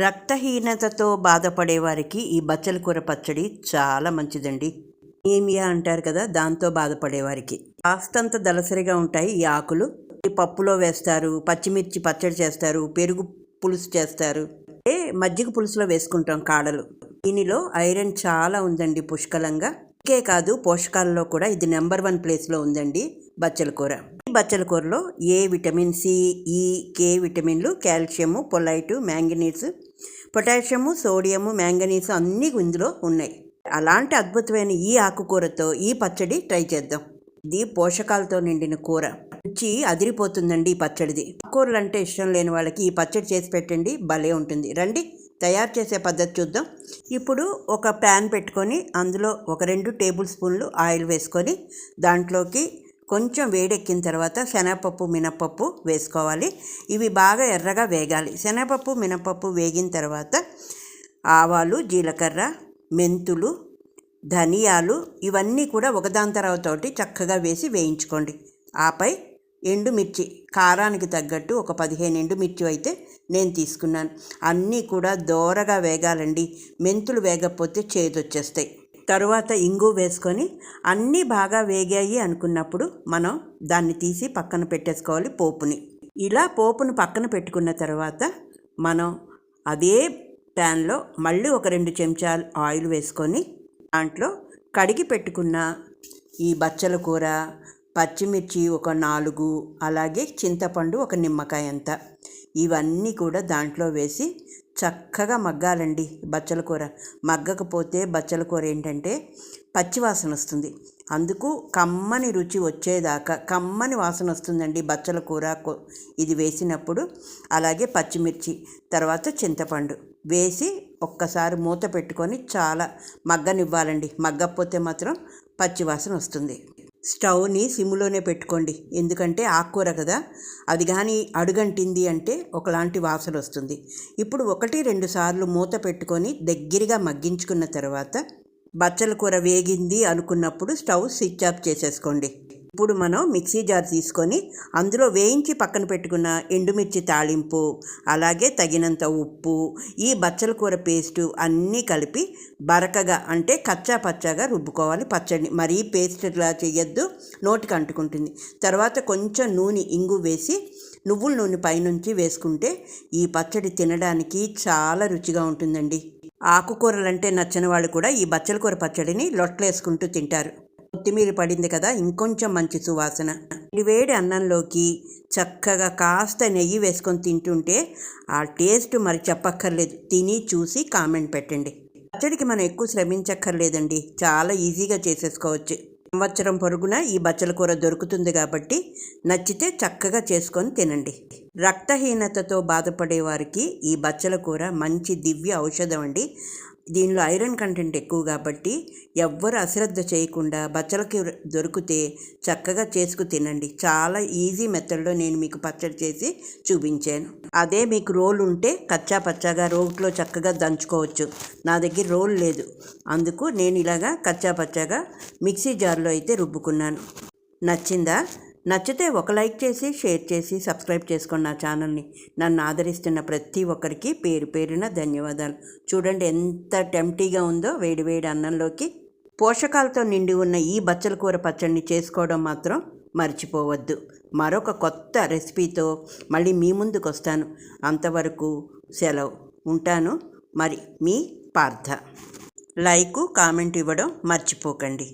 రక్తహీనతతో బాధపడేవారికి ఈ బచ్చల కూర పచ్చడి చాలా మంచిదండి. ఏమియా అంటారు కదా దాంతో బాధపడేవారికి కాస్తంత దలసరిగా ఉంటాయి ఈ ఆకులు. ఈ పప్పులో వేస్తారు పచ్చిమిర్చి పచ్చడి చేస్తారు పెరుగు పులుసు చేస్తారు. ఏ మజ్జిగ పులుసులో వేసుకుంటాం కాడలు. దీనిలో ఐరన్ చాలా ఉందండి పుష్కలంగా. ఇంకే కాదు పోషకాలలో కూడా ఇది నెంబర్ వన్ ప్లేస్లో ఉందండి బచ్చల కూర. బచ్చల కూరలో ఏ విటమిన్ సి ఈ కే విటమిన్లు కాల్షియము పొలైటు మ్యాంగనీస్ పొటాషియము సోడియము మ్యాంగనీస్ అన్నీ ఇందులో ఉన్నాయి. అలాంటి అద్భుతమైన ఈ ఆకుకూరతో ఈ పచ్చడి ట్రై చేద్దాం. ఇది పోషకాలతో నిండిన కూర. రుచి అదిరిపోతుందండి ఈ పచ్చడిది. కూరలు అంటే ఇష్టం లేని వాళ్ళకి ఈ పచ్చడి చేసి పెట్టండి భలే ఉంటుంది. రండి తయారు చేసే పద్ధతి చూద్దాం. ఇప్పుడు ఒక ప్యాన్ పెట్టుకొని అందులో ఒక రెండు టేబుల్ స్పూన్లు ఆయిల్ వేసుకొని దాంట్లోకి కొంచెం వేడెక్కిన తర్వాత శనగపప్పు మినపప్పు వేసుకోవాలి. ఇవి బాగా ఎర్రగా వేగాలి. శనగపప్పు మినపప్పు వేగిన తర్వాత ఆవాలు జీలకర్ర మెంతులు ధనియాలు ఇవన్నీ కూడా ఒకదాని తర్వాతోటి చక్కగా వేసి వేయించుకోండి. ఆపై ఎండుమిర్చి కారానికి తగ్గట్టు ఒక పదిహేను ఎండుమిర్చి అయితే నేను తీసుకున్నాను. అన్నీ కూడా దోరగా వేగాలండి. మెంతులు వేగకపోతే చేదొచ్చేస్తాయి. తరువాత ఇంగు వేసుకొని అన్నీ బాగా వేగాయి అనుకున్నప్పుడు మనం దాన్ని తీసి పక్కన పెట్టేసుకోవాలి పోపుని. ఇలా పోపును పక్కన పెట్టుకున్న తర్వాత మనం అదే ప్యాన్లో మళ్ళీ ఒక రెండు చెంచాలు ఆయిల్ వేసుకొని దాంట్లో కడిగి పెట్టుకున్న ఈ బచ్చల కూర పచ్చిమిర్చి ఒక నాలుగు అలాగే చింతపండు ఒక నిమ్మకాయ అంత ఇవన్నీ కూడా దాంట్లో వేసి చక్కగా మగ్గాలండి బచ్చల కూర. మగ్గకపోతే బచ్చల కూర ఏంటంటే పచ్చివాసన వస్తుంది. అందుకు కమ్మని రుచి వచ్చేదాకా కమ్మని వాసన వస్తుందండి బచ్చల కూర ఇది వేసినప్పుడు. అలాగే పచ్చిమిర్చి తర్వాత చింతపండు వేసి ఒక్కసారి మూత పెట్టుకొని చాలా మగ్గనివ్వాలండి. మగ్గకపోతే మాత్రం పచ్చివాసన వస్తుంది. స్టవ్ని సిమ్లోనే పెట్టుకోండి. ఎందుకంటే ఆకుకూర కదా. అది కానీ అడుగంటింది అంటే ఒకలాంటి వాసన వస్తుంది. ఇప్పుడు ఒకటి రెండు సార్లు మూత పెట్టుకొని దగ్గరగా మగ్గించుకున్న తర్వాత బచ్చల కూర వేగింది అనుకున్నప్పుడు స్టవ్ స్విచ్ ఆఫ్ చేసేసుకోండి. ఇప్పుడు మనం మిక్సీ జార్ తీసుకొని అందులో వేయించి పక్కన పెట్టుకున్న ఎండుమిర్చి తాళింపు అలాగే తగినంత ఉప్పు ఈ బచ్చల కూర పేస్టు అన్నీ కలిపి బరకగా అంటే కచ్చా పచ్చాగా రుబ్బుకోవాలి. పచ్చడిని మరీ పేస్ట్ ఇలా చేయొద్దు నోటికి అంటుకుంటుంది. తర్వాత కొంచెం నూనె ఇంగు వేసి నువ్వుల నూనె పైనుంచి వేసుకుంటే ఈ పచ్చడి తినడానికి చాలా రుచిగా ఉంటుందండి. ఆకుకూరలంటే నచ్చని వాళ్ళు కూడా ఈ బచ్చల కూర పచ్చడిని లొట్లేసుకుంటూ తింటారు. కొత్తిమీర పడింది కదా ఇంకొంచెం మంచి సువాసన. వేడి అన్నంలోకి చక్కగా కాస్త నెయ్యి వేసుకొని తింటుంటే ఆ టేస్ట్ మరి చెప్పక్కర్లేదు. తిని చూసి కామెంట్ పెట్టండి. పచ్చడికి మనం ఎక్కువ శ్రమించక్కర్లేదండి. చాలా ఈజీగా చేసేసుకోవచ్చు. సంవత్సరం పొరుగున ఈ బచ్చల కూర దొరుకుతుంది కాబట్టి నచ్చితే చక్కగా చేసుకొని తినండి. రక్తహీనతతో బాధపడే వారికి ఈ బచ్చల కూర మంచి దివ్య ఔషధం అండి. దీనిలో ఐరన్ కంటెంట్ ఎక్కువ కాబట్టి ఎవ్వరు అశ్రద్ధ చేయకుండా బచ్చలకి దొరికితే చక్కగా చేసుకు తినండి. చాలా ఈజీ మెథడ్లో నేను మీకు పచ్చడి చేసి చూపించాను. అదే మీకు రోల్ ఉంటే కచ్చా పచ్చాగా రోట్లో చక్కగా దంచుకోవచ్చు. నా దగ్గర రోల్ లేదు. అందుకు నేను ఇలాగా కచ్చా పచ్చాగా మిక్సీ జార్లో అయితే రుబ్బుకున్నాను. నచ్చిందా? నచ్చితే ఒక లైక్ చేసి షేర్ చేసి సబ్స్క్రైబ్ చేసుకోండి నా ఛానల్ని. నన్ను ఆదరిస్తున్న ప్రతి ఒక్కరికి పేరు పేరున ధన్యవాదాలు. చూడండి ఎంత టెంప్టీగా ఉందో వేడి వేడి అన్నంలోకి. పోషకాలతో నిండి ఉన్న ఈ బచ్చల కూర పచ్చడిని చేసుకోవడం మాత్రం మర్చిపోవద్దు. మరొక కొత్త రెసిపీతో మళ్ళీ మీ ముందుకు వస్తాను. అంతవరకు సెలవు. ఉంటాను. మరి మీ పార్థ. లైకు కామెంట్ ఇవ్వడం మర్చిపోకండి.